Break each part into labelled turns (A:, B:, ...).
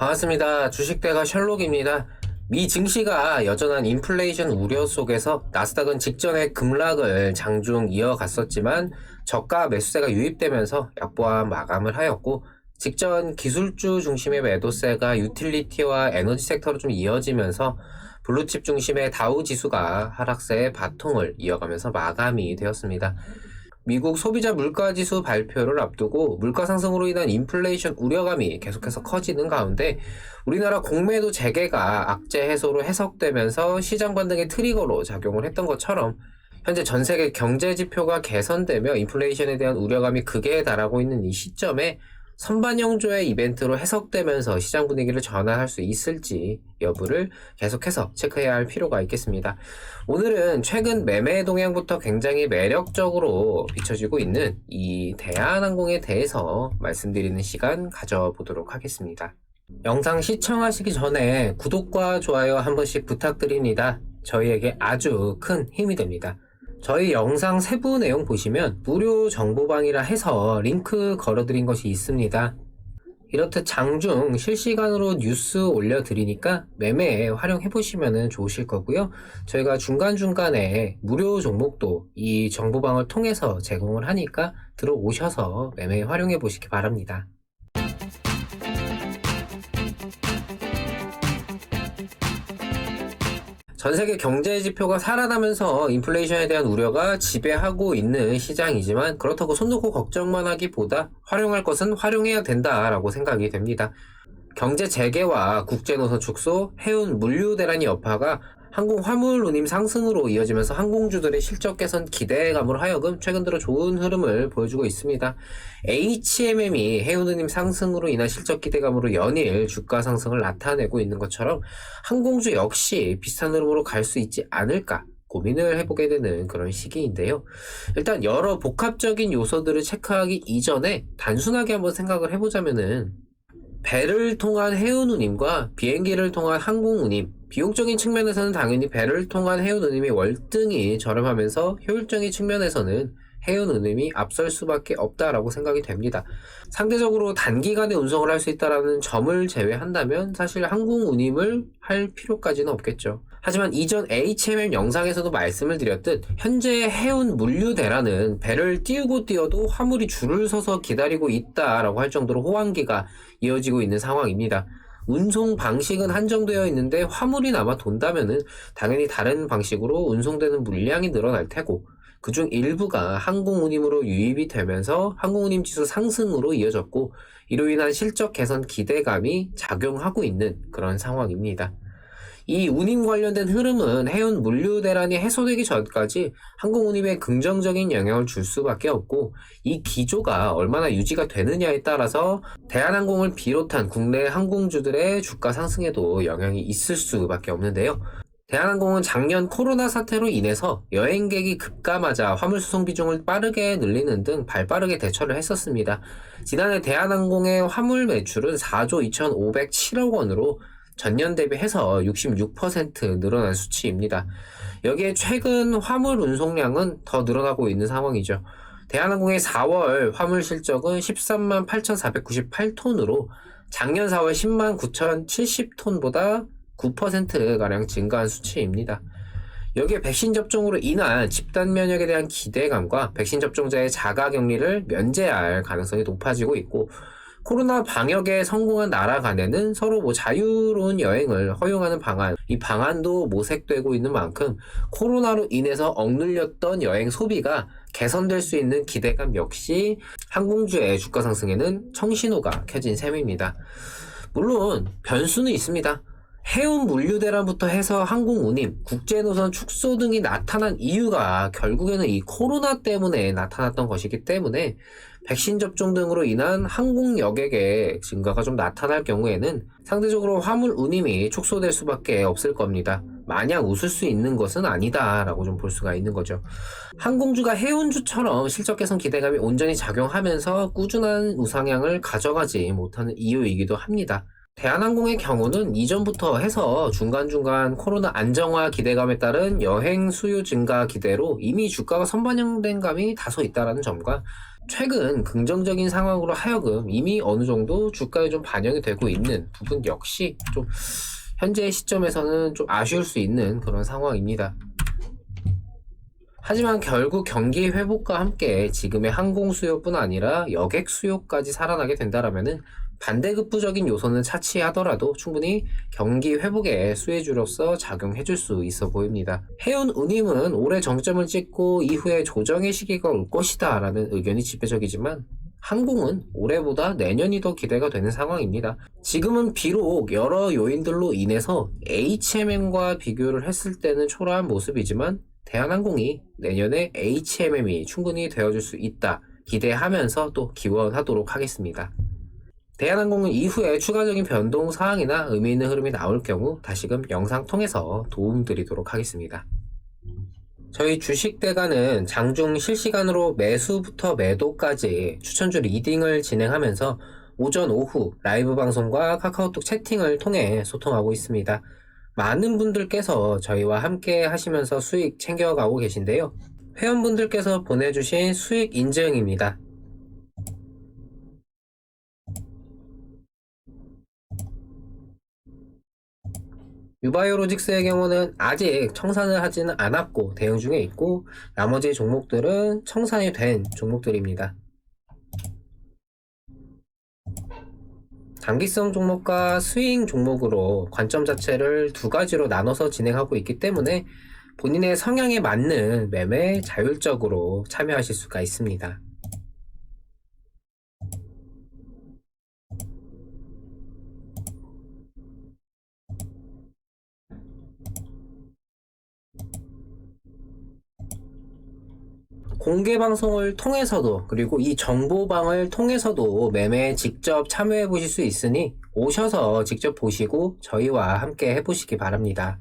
A: 반갑습니다. 주식대가 셜록입니다. 미 증시가 여전한 인플레이션 우려 속에서 나스닥은 직전에 급락을 장중 이어갔었지만 저가 매수세가 유입되면서 약보한 마감을 하였고 직전 기술주 중심의 매도세가 유틸리티와 에너지 섹터로 좀 이어지면서 블루칩 중심의 다우 지수가 하락세의 바통을 이어가면서 마감이 되었습니다. 미국 소비자 물가 지수 발표를 앞두고 물가 상승으로 인한 인플레이션 우려감이 계속해서 커지는 가운데 우리나라 공매도 재개가 악재 해소로 해석되면서 시장 반등의 트리거로 작용을 했던 것처럼 현재 전 세계 경제 지표가 개선되며 인플레이션에 대한 우려감이 극에 달하고 있는 이 시점에 선반영조의 이벤트로 해석되면서 시장 분위기를 전환할 수 있을지 여부를 계속해서 체크해야 할 필요가 있겠습니다. 오늘은 최근 매매 동향부터 굉장히 매력적으로 비춰지고 있는 이 대한항공에 대해서 말씀드리는 시간 가져보도록 하겠습니다. 영상 시청하시기 전에 구독과 좋아요 한 번씩 부탁드립니다. 저희에게 아주 큰 힘이 됩니다. 저희 영상 세부 내용 보시면 무료 정보방이라 해서 링크 걸어드린 것이 있습니다. 이렇듯 장중 실시간으로 뉴스 올려드리니까 매매에 활용해보시면 좋으실 거고요. 저희가 중간중간에 무료 종목도 이 정보방을 통해서 제공을 하니까 들어오셔서 매매에 활용해보시기 바랍니다. 전 세계 경제 지표가 살아나면서 인플레이션에 대한 우려가 지배하고 있는 시장이지만 그렇다고 손 놓고 걱정만 하기보다 활용할 것은 활용해야 된다라고 생각이 됩니다. 경제 재개와 국제 노선 축소, 해운 물류 대란의 여파가 항공 화물 운임 상승으로 이어지면서 항공주들의 실적 개선 기대감으로 하여금 최근 들어 좋은 흐름을 보여주고 있습니다. HMM이 해운 운임 상승으로 인한 실적 기대감으로 연일 주가 상승을 나타내고 있는 것처럼 항공주 역시 비슷한 흐름으로 갈 수 있지 않을까 고민을 해보게 되는 그런 시기인데요. 일단 여러 복합적인 요소들을 체크하기 이전에 단순하게 한번 생각을 해보자면은 배를 통한 해운 운임과 비행기를 통한 항공 운임, 비용적인 측면에서는 당연히 배를 통한 해운 운임이 월등히 저렴하면서 효율적인 측면에서는 해운 운임이 앞설 수밖에 없다라고 생각이 됩니다. 상대적으로 단기간에 운송을 할 수 있다라는 점을 제외한다면 사실 항공 운임을 할 필요까지는 없겠죠. 하지만 이전 HMM 영상에서도 말씀을 드렸듯 현재 해운 물류 대란은 배를 띄우고 띄어도 화물이 줄을 서서 기다리고 있다라고 할 정도로 호황기가 이어지고 있는 상황입니다. 운송 방식은 한정되어 있는데 화물이 남아 돈다면은 당연히 다른 방식으로 운송되는 물량이 늘어날 테고 그중 일부가 항공운임으로 유입이 되면서 항공운임 지수 상승으로 이어졌고 이로 인한 실적 개선 기대감이 작용하고 있는 그런 상황입니다. 이 운임 관련된 흐름은 해운 물류 대란이 해소되기 전까지 항공 운임에 긍정적인 영향을 줄 수밖에 없고 이 기조가 얼마나 유지가 되느냐에 따라서 대한항공을 비롯한 국내 항공주들의 주가 상승에도 영향이 있을 수밖에 없는데요. 대한항공은 작년 코로나 사태로 인해서 여행객이 급감하자 화물 수송 비중을 빠르게 늘리는 등 발빠르게 대처를 했었습니다. 지난해 대한항공의 화물 매출은 4조 2,507억 원으로 전년 대비해서 66% 늘어난 수치입니다. 여기에 최근 화물 운송량은 더 늘어나고 있는 상황이죠. 대한항공의 4월 화물 실적은 13만 8,498톤으로 작년 4월 10만 9,070톤보다 9%가량 증가한 수치입니다. 여기에 백신 접종으로 인한 집단 면역에 대한 기대감과 백신 접종자의 자가 격리를 면제할 가능성이 높아지고 있고 코로나 방역에 성공한 나라 간에는 서로 뭐 자유로운 여행을 허용하는 방안, 이 방안도 모색되고 있는 만큼 코로나로 인해서 억눌렸던 여행 소비가 개선될 수 있는 기대감 역시 항공주의 주가 상승에는 청신호가 켜진 셈입니다. 물론 변수는 있습니다. 해운 물류 대란부터 해서 항공 운임, 국제 노선 축소 등이 나타난 이유가 결국에는 이 코로나 때문에 나타났던 것이기 때문에 백신 접종 등으로 인한 항공 여객의 증가가 좀 나타날 경우에는 상대적으로 화물 운임이 축소될 수밖에 없을 겁니다. 마냥 웃을 수 있는 것은 아니다라고 좀 볼 수가 있는 거죠. 항공주가 해운주처럼 실적 개선 기대감이 온전히 작용하면서 꾸준한 우상향을 가져가지 못하는 이유이기도 합니다. 대한항공의 경우는 이전부터 해서 중간중간 코로나 안정화 기대감에 따른 여행 수요 증가 기대로 이미 주가가 선반영된 감이 다소 있다라는 점과 최근 긍정적인 상황으로 하여금 이미 어느 정도 주가에 좀 반영이 되고 있는 부분 역시 좀 현재 시점에서는 좀 아쉬울 수 있는 그런 상황입니다. 하지만 결국 경기 회복과 함께 지금의 항공 수요뿐 아니라 여객 수요까지 살아나게 된다라면은 반대급부적인 요소는 차치하더라도 충분히 경기 회복의 수혜주로서 작용해 줄 수 있어 보입니다. 해운 운임은 올해 정점을 찍고 이후에 조정의 시기가 올 것이다 라는 의견이 지배적이지만 항공은 올해보다 내년이 더 기대가 되는 상황입니다. 지금은 비록 여러 요인들로 인해서 HMM과 비교를 했을 때는 초라한 모습이지만 대한항공이 내년에 HMM이 충분히 되어줄 수 있다 기대하면서 또 기원하도록 하겠습니다. 대한항공은 이후에 추가적인 변동 사항이나 의미 있는 흐름이 나올 경우 다시금 영상 통해서 도움 드리도록 하겠습니다. 저희 주식대가는 장중 실시간으로 매수부터 매도까지 추천주 리딩을 진행하면서 오전, 오후 라이브 방송과 카카오톡 채팅을 통해 소통하고 있습니다. 많은 분들께서 저희와 함께 하시면서 수익 챙겨가고 계신데요. 회원분들께서 보내주신 수익 인증입니다. 유바이오로직스의 경우는 아직 청산을 하지는 않았고 대응 중에 있고 나머지 종목들은 청산이 된 종목들입니다. 단기성 종목과 스윙 종목으로 관점 자체를 두 가지로 나눠서 진행하고 있기 때문에 본인의 성향에 맞는 매매 자율적으로 참여하실 수가 있습니다. 공개 방송을 통해서도 그리고 이 정보방을 통해서도 매매에 직접 참여해 보실 수 있으니 오셔서 직접 보시고 저희와 함께 해보시기 바랍니다.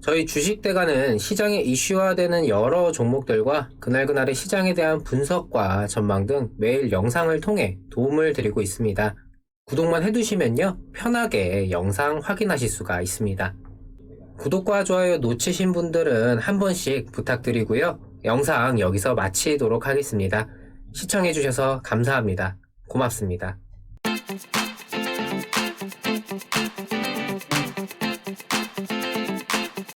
A: 저희 주식대가는 시장에 이슈화되는 여러 종목들과 그날그날의 시장에 대한 분석과 전망 등 매일 영상을 통해 도움을 드리고 있습니다. 구독만 해두시면요 편하게 영상 확인하실 수가 있습니다. 구독과 좋아요 놓치신 분들은 한 번씩 부탁드리고요. 영상 여기서 마치도록 하겠습니다. 시청해주셔서 감사합니다. 고맙습니다.